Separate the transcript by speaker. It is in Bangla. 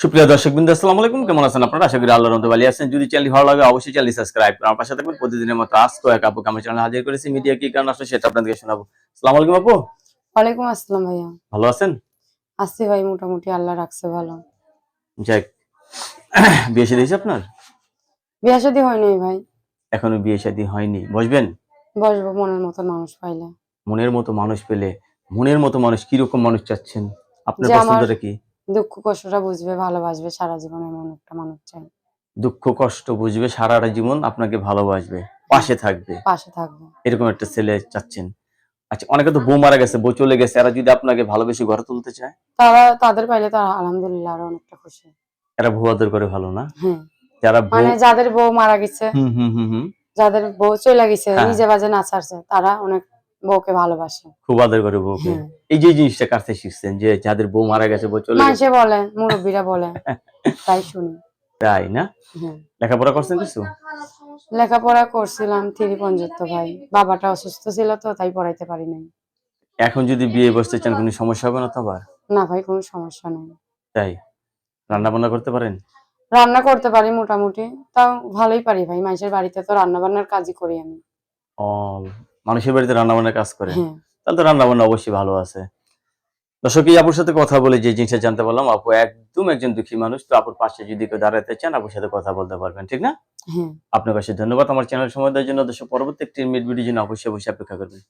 Speaker 1: সুপ্রিয় দর্শক বিন্দু আসসালামু আলাইকুম। কেমন আছেন আপনারা? আশা করি আল্লাহর রহমতে ভালো আছেন। যদি চ্যানেল ভালো লাগে অবশ্যই চ্যানেল সাবস্ক্রাইব করুন আমার থাকবেন। প্রতিদিনের মতো আজকে এক আপু আমার চ্যানেল হাজির করেছি। মিডিয়া কি কারণ আসলে সেটা আপনাদেরকে শোনাবো। আসসালামু আলাইকুম আপু।
Speaker 2: ওয়ালাইকুম আসসালাম ভাইয়া।
Speaker 1: ভালো আছেন?
Speaker 2: আছি ভাই মোটামুটি আল্লাহ রাখছে ভালো।
Speaker 1: যাক বিয়ে শাদী হয়েছে আপনার?
Speaker 2: বিয়া শাদী হয় নাই ভাই।
Speaker 1: এখনও বিয়ে শাদী হয়নি। বসবেন?
Speaker 2: বসবো মনের মতো মানুষ পাইলে।
Speaker 1: মনের মতো মানুষ পেলে। মনের মতো মানুষ কীরকম মানুষ চাচ্ছেন? আপনার পছন্দটা কি?
Speaker 2: দুঃখ কষ্টটা বুঝবে ভালোবাসবে সারা জীবন এমন একটা মানুষ চাই।
Speaker 1: দুঃখ কষ্ট বুঝবে সারাটা জীবন আপনাকে ভালোবাসবে পাশে থাকবে।
Speaker 2: পাশে থাকবে।
Speaker 1: এরকম একটা ছেলে চাচ্ছেন। আচ্ছা অনেকে তো বউ মারা গেছে বউ চলে গেছে এরা যদি আপনাকে ভালোবেসে ঘরে তুলতে চায়?
Speaker 2: তারা তাদের পাইলে তো আলহামদুলিল্লাহ আরও অনেকটা খুশি।
Speaker 1: এরা ভুয়া আদর করে ভালো না?
Speaker 2: হ্যাঁ।
Speaker 1: যারা
Speaker 2: মানে যাদের বউ মারা গেছে
Speaker 1: হুম হুম হুম।
Speaker 2: যাদের বউ চলে গেছে
Speaker 1: হ্যাঁ।
Speaker 2: নিজে বাজে না ছাড়ছে তারা অনেক বউকে ভালোবাসে।
Speaker 1: খুব আদর করে বউকে।
Speaker 2: হ্যাঁ।
Speaker 1: এই যে জিনিসটা কার থেকে শিখছেন যে যাদের বউ মারা গেছে বউ চলে গেছে।
Speaker 2: বলে মুরব্বীরা বলে তাই শুনি।
Speaker 1: তাই না?
Speaker 2: হ্যাঁ।
Speaker 1: লেখাপড়া করছেন কিছু?
Speaker 2: লেখাপড়া করছিলাম থ্রি পর্যন্ত ভাই। বাবাটা অসুস্থ ছিল তো তাই পড়াইতে পারি নাই।
Speaker 1: এখন যদি বিয়ে বসতে চান কোনো সমস্যা হবে না তো আবার?
Speaker 2: না ভাই কোনো সমস্যা নেই।
Speaker 1: তাই? রান্না বান্না করতে পারেন?
Speaker 2: রান্না করতে পারি মোটামুটি তাও ভালোই পারি ভাই। মানুষের বাড়িতে তো রান্না বান্নার কাজই করি আমি।
Speaker 1: ও মানুষের বাড়িতে রান্না বান্না কাজ করে।
Speaker 2: হ্যাঁ।
Speaker 1: তাহলে তো রান্না বান্না অবশ্যই ভালো আছে। দর্শক এই আপুর সাথে কথা বলে যে জিনিসটা জানতে পারলাম আপু একদম একজন দুঃখী মানুষ। তো আপুর পাশে যদি কেউ দাঁড়াতে চান আপুর সাথে কথা বলতে পারবেন ঠিক না?
Speaker 2: হ্যাঁ।
Speaker 1: আপনার কাছে ধন্যবাদ। আমার চ্যানেল সময় দেওয়ার জন্য। দর্শক পরবর্তী একটি মিড ভিডিও জন্য অবশ্যই অবশ্যই অপেক্ষা করবেন।